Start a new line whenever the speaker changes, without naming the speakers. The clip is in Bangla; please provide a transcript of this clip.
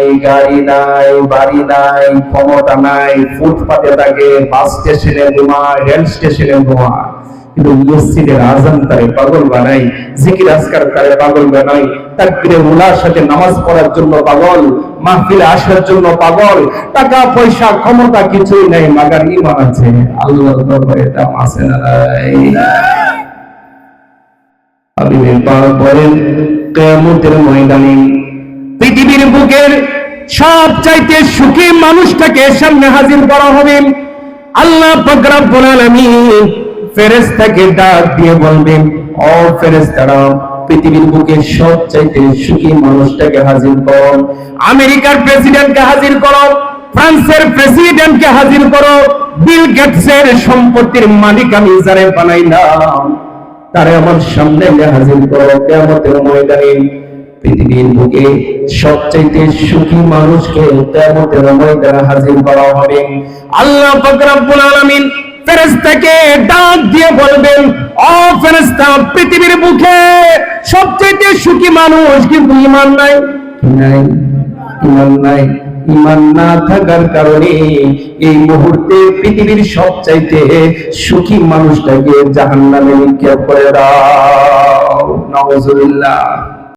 নাই গাড়ি নাই বাড়ি নাই ক্ষমতা নাই ফুটপাতে থাকে বাস স্টেশনে ঘুমায় রেল স্টেশনে ঘুমায় কিন্তু মসজিদের আজান তারে পাগল বানাই জিকির আজকার তারে পাগল বানাই উলার সাথে নামাজ পড়ার জন্য পাগল মাহফিলে আসার জন্য পাগল টাকা পয়সা ক্ষমতা কিছুই নাই মাগার ইমান আছে আল্লাহর দরবারে দাম আছে না হাবিবের বলেন কিয়ামতের ময়দানে পৃথিবীর বুকের সব চাইতে সুখী মানুষটাকে সামনে হাজির করা হবে। আল্লাহ পাক রব্বুল আলামিন ফেরেশতাকে ডাক দিয়ে বলবেন, ও ফেরেশতারা, পৃথিবীর বুকে সব চাইতে সুখী মানুষটাকে হাজির করো। আমেরিকার প্রেসিডেন্টকে হাজির করো। ফ্রান্সের প্রেসিডেন্টকে হাজির করো। বিল গেটসের সম্পত্তির মালিক আমি যারে বানাইলাম, তারে আমার সামনে হাজির করো। কেমতের ময়দানে পৃথিবীর বুকে সবচাইতে সুখী মানুষকে হাজির করা হবে। আল্লাহ পাক ডাক দিয়ে বলবেন, ও পৃথিবীর বুকে সুখী মানুষ নাই। নাই? নাই। ঈমান না থাকার কারণে এই মুহূর্তে পৃথিবীর সবচাইতে সুখী মানুষটাকে জাহান্নামে নিক্ষেপ করে দাও।